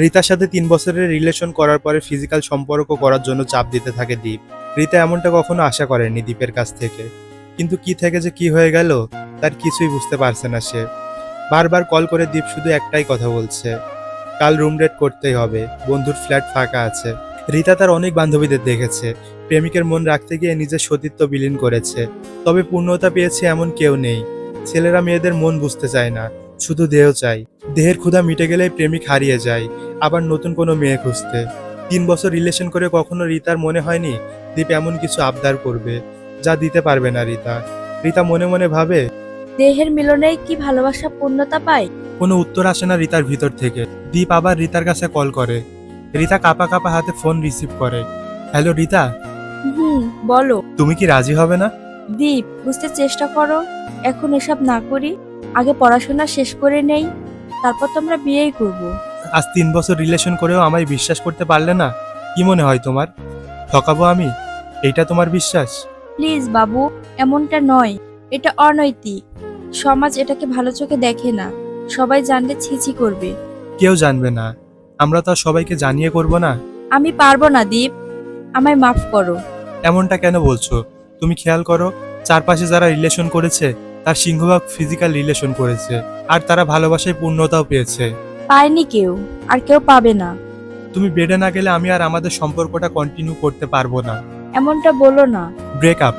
রিতার সাথে তিন বছরের রিলেশন করার পরে ফিজিক্যাল সম্পর্ক করার জন্য চাপ দিতে থাকে দীপ। রিতা এমনটা কখনো আশা করেনি দীপের কাছ থেকে। কিন্তু কি থেকে যে কি হয়ে গেল, তার কিছুই বুঝতে পারছে না সে। বারবার কল করে দীপ শুধু একটাই কথা বলছে, কাল রুম রেট করতেই হবে, বন্ধুর ফ্ল্যাট ফাঁকা আছে। রিতা তার অনেক বান্ধবীদের দেখেছে, প্রেমিকের মন রাখতে গিয়ে নিজের সতীত্ব বিলীন করেছে। তবে পূর্ণতা পেয়েছে এমন কেউ নেই, ছেলেরা মেয়েদের মন বুঝতে চায় না, শুধু দেহ চাই দেহের ক্ষুধা মিটে গেলেই প্রেমিক হারিয়ে যায় আবার নতুন কোনো মেয়ে খুঁজতে। তিন বছর রিলেশন করে কখনো রিতার মনে হয়নি দীপ এমন কিছু আবদার করবে যা দিতে পারবে না রিতা। রিতা মনে মনে ভাবে দেহের মিলনে কি ভালোবাসা পূর্ণতা পায়? কোনো উত্তর আসে না রিতার ভিতর থেকে। দীপ আবার রিতার কাছে কল করে। রিতা কাপা কাপা হাতে ফোন রিসিভ করে। হ্যালো রিতা? হুম বলো। তুমি কি রাজি হবে না? দীপ বুঝতে চেষ্টা করো। এখন এসব না করি। আগে পড়াশোনা শেষ করে নেই। তারপর তো আমরা বিয়েই করব। আজ তিন বছর রিলেশন করেও আমায় বিশ্বাস করতে পারলে না? কি মনে হয় তোমার? ঠকাবো আমি? এইটা তোমার বিশ্বাস? প্লিজ বাবু এমনটা নয়। এটা অনৈতিক। সমাজ এটাকে ভালো চোখে দেখে না। সবাই জানলে ছিছি করবে। কেউ জানবে না। আমরা তো আর সবাইকে জানিয়ে করব না। আমি পারব না দীপ। আমায় মাফ করো। এমনটা কেন বলছো? তুমি খেয়াল করো চারপাশে যারা রিলেশন করেছে তার সিংহভাগ ফিজিক্যাল রিলেশন করেছে আর তারা ভালোবাসায় পূর্ণতাও পেয়েছে। পায়নি কেউ আর কেউ পাবে না। তুমি বেডে না গেলে আমি আর আমাদের সম্পর্কটা কন্টিনিউ করতে পারব না। এমনটা বলো না। ব্রেকআপ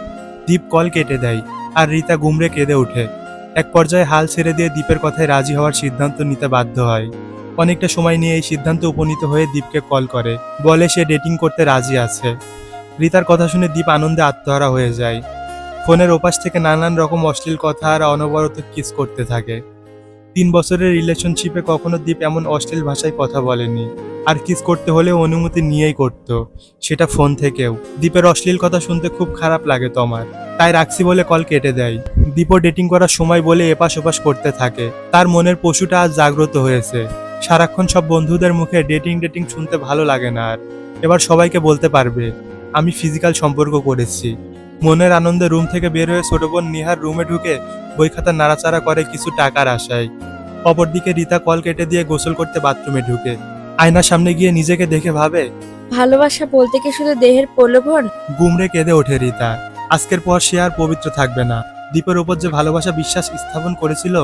দীপ কল কেটে দেয় আর রিতা গুমরে কেঁদে ওঠে। এক পর্যায়ে হাল ছেড়ে দিয়ে দীপের কথায় রাজি হওয়ার সিদ্ধান্ত নিতে বাধ্য হয়। অনেকটা সময় নিয়ে এই সিদ্ধান্ত উপনীত হয়ে দীপকে কল করে বলে সে ডেটিং করতে রাজি আছে। রিতার কথা শুনে দীপ আনন্দে আত্মহারা হয়ে যায়। ফোনের ওপাশ থেকে নানান রকম অশ্লীল কথা আর অনবরত কিস করতে থাকে। তিন বছরের রিলেশনশিপে কখনো দীপ এমন অশ্লীল ভাষায় কথা বলেনি। আর কিস করতে হলে অনুমতি নিয়েই করতো। সেটা ফোন থেকেও। দীপের অশ্লীল কথা শুনতে খুব খারাপ লাগে তোমার। তাই রাখছি বলে কল কেটে দেয়। দীপও ডেটিং করার সময় বলে এপাশ ওপাশ করতে থাকে। তার মনের পশুটা আজ জাগ্রত হয়েছে। সারাক্ষণ সব বন্ধুদের মুখে ডেটিং ডেটিং শুনতে ভালো লাগে না আর। এবার সবাইকে বলতে পারবে, আমি ফিজিক্যাল সম্পর্ক করেছি। মনের আনন্দে রুম থেকে বের হয়ে ছোট বোন নিহার রুমে ঢুকে বই খাতা নাড়াচাড়া করে কিছু টাকার আশায়। অপরদিকে রিতা কল কেটে দিয়ে গোসল করতে বাথরুমে ঢুকে। আয়নার সামনে গিয়ে নিজেকে দেখে ভাবে ভালোবাসা বলতে কি শুধু দেহের প্রলোভন? গুমড়ে কেঁদে ওঠে রিতা। আজকের পর সে আর পবিত্র থাকবে না। দীপের ওপর যে ভালোবাসা বিশ্বাস স্থাপন করেছিল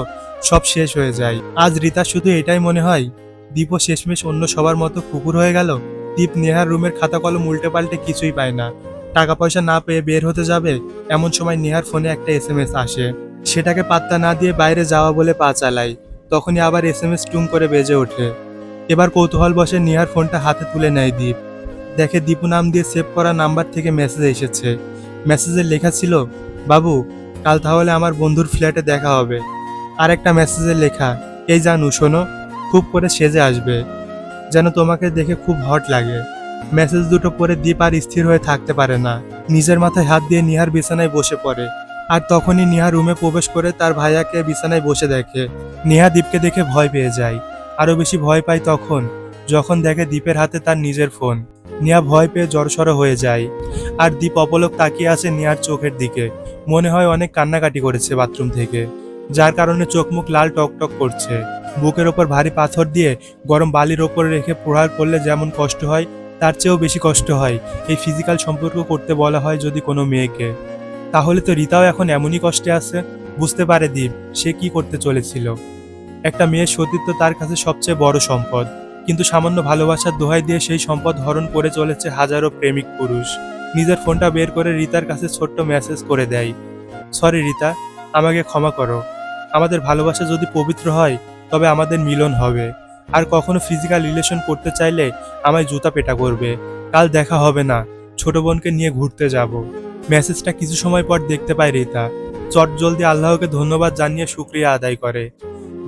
সব শেষ হয়ে যায়। আজ রিতা শুধু এটাই মনে হয় দীপও শেষমেশ অন্য সবার মতো কুকুর হয়ে গেল। দীপ নেহার রুমের খাতা কলম উল্টে পাল্টে কিছুই পায় না। টাকা পয়সা না পেয়ে বের হতে যাবে, এমন সময় নেহার ফোনে একটা এস আসে। সেটাকে পাত্তা না দিয়ে বাইরে যাওয়া বলে পা চালায়। তখনই আবার এস এম এস টুং করে বেজে ওঠে। এবার কৌতূহল বসে নেহার ফোনটা হাতে তুলে নেয় দীপ। দেখে দীপু নাম দিয়ে সেভ করা নাম্বার থেকে মেসেজ এসেছে। মেসেজে লেখা ছিল, বাবু, কাল তাহলে আমার বন্ধুর ফ্ল্যাটে দেখা হবে। আর একটা মেসেজে লেখা, এই জানু, শোনো, খুব করে সেজে আসবে। যেন তোমাকে দেখে খুব হট লাগে। মেসেজ দুটো পরে দীপ আর স্থির হয়ে থাকতে পারে না। নিজের মাথায় হাত দিয়ে নিহার বিছানায় বসে পড়ে। আর তখনই নিহা রুমে প্রবেশ করে তার ভাইয়াকে বিছানায় বসে দেখে। নিহা দীপকে দেখে ভয় পেয়ে যায়। আরও বেশি ভয় পায় তখন, যখন দেখে দীপের হাতে তার নিজের ফোন। নিয়া ভয় পেয়ে জড়সড় হয়ে যায়। আর দীপ অপলক তাকিয়ে আছে নিয়ার চোখের দিকে। মনে হয় অনেক কান্নাকাটি করেছে বাথরুম থেকে। যার কারণে চোখ মুখ লাল টকটক করছে। বুকের ওপর ভারী পাথর দিয়ে গরম বালির ওপর রেখে প্রহার করলে যেমন কষ্ট হয় তার চেয়েও বেশি কষ্ট হয় এই ফিজিক্যাল সম্পর্ক করতে বলা হয় যদি কোনো মেয়েকে। তাহলে তো রিতাও এখন এমনই কষ্টে আছে। বুঝতে পারে দীপ, সে কি করতে চলেছিল। একটা মেয়ের সতীত্ব তার কাছে সবচেয়ে বড় সম্পদ। কিন্তু সামান্য ভালোবাসার দোহাই দিয়ে সেই সম্পদ হরণ করে চলেছে হাজারো প্রেমিক পুরুষ। নিজের ফোনটা বের করে রিতার কাছে ছোট্ট মেসেজ করে দেয়। সরি রিতা, আমাকে ক্ষমা করো। আমাদের ভালোবাসা যদি পবিত্র হয়, তবে আমাদের মিলন হবে। আর কখনো ফিজিক্যাল রিলেশন করতে চাইলে আমায় জুতা পেটা করবে। কাল দেখা হবে না। ছোট বোনকে নিয়ে ঘুরতে যাব। মেসেজটা কিছু সময় পর দেখতে পায় রিতা। চট জলদি আল্লাহকে ধন্যবাদ জানিয়ে শুক্রিয়া আদায় করে।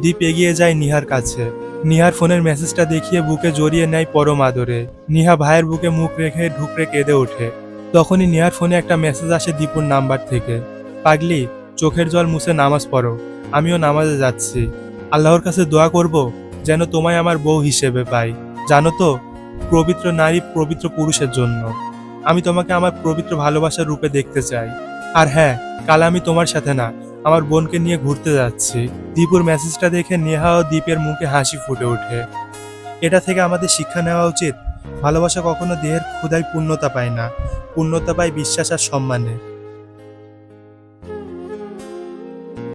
দীপ এগিয়ে যায় নিহার কাছে। নিহার ফোনের মেসেজটা দেখিয়ে বুকে জড়িয়ে নেয় পরম আদরে। নিহা ভাইয়ের বুকে মুখ রেখে ঢুকরে কেঁদে ওঠে। তখনই নিহার ফোনে একটা মেসেজ আসে দীপুর নাম্বার থেকে। পাগলি, চোখের জল মুছে নামাজ পড়ো। আমিও নামাজে যাচ্ছি। আল্লাহর কাছে দোয়া করব। যেন তোমায় আমার বউ হিসেবে পাই। জানো তো, পবিত্র নারী পবিত্র পুরুষের জন্য। আমি তোমাকে আমার পবিত্র ভালোবাসার রূপে দেখতে চাই। আর হ্যাঁ কাল আমি তোমার সাথে না, আমার বোনকে নিয়ে ঘুরতে যাচ্ছি। দীপুর মেসেজটা দেখে নেহা ও দীপের মুখে হাসি ফুটে ওঠে। এটা থেকে আমাদের শিক্ষা নেওয়া উচিত, ভালোবাসা কখনো দেহের ক্ষুধায় পূর্ণতা পায় না। পূর্ণতা পায় বিশ্বাস আর সম্মানে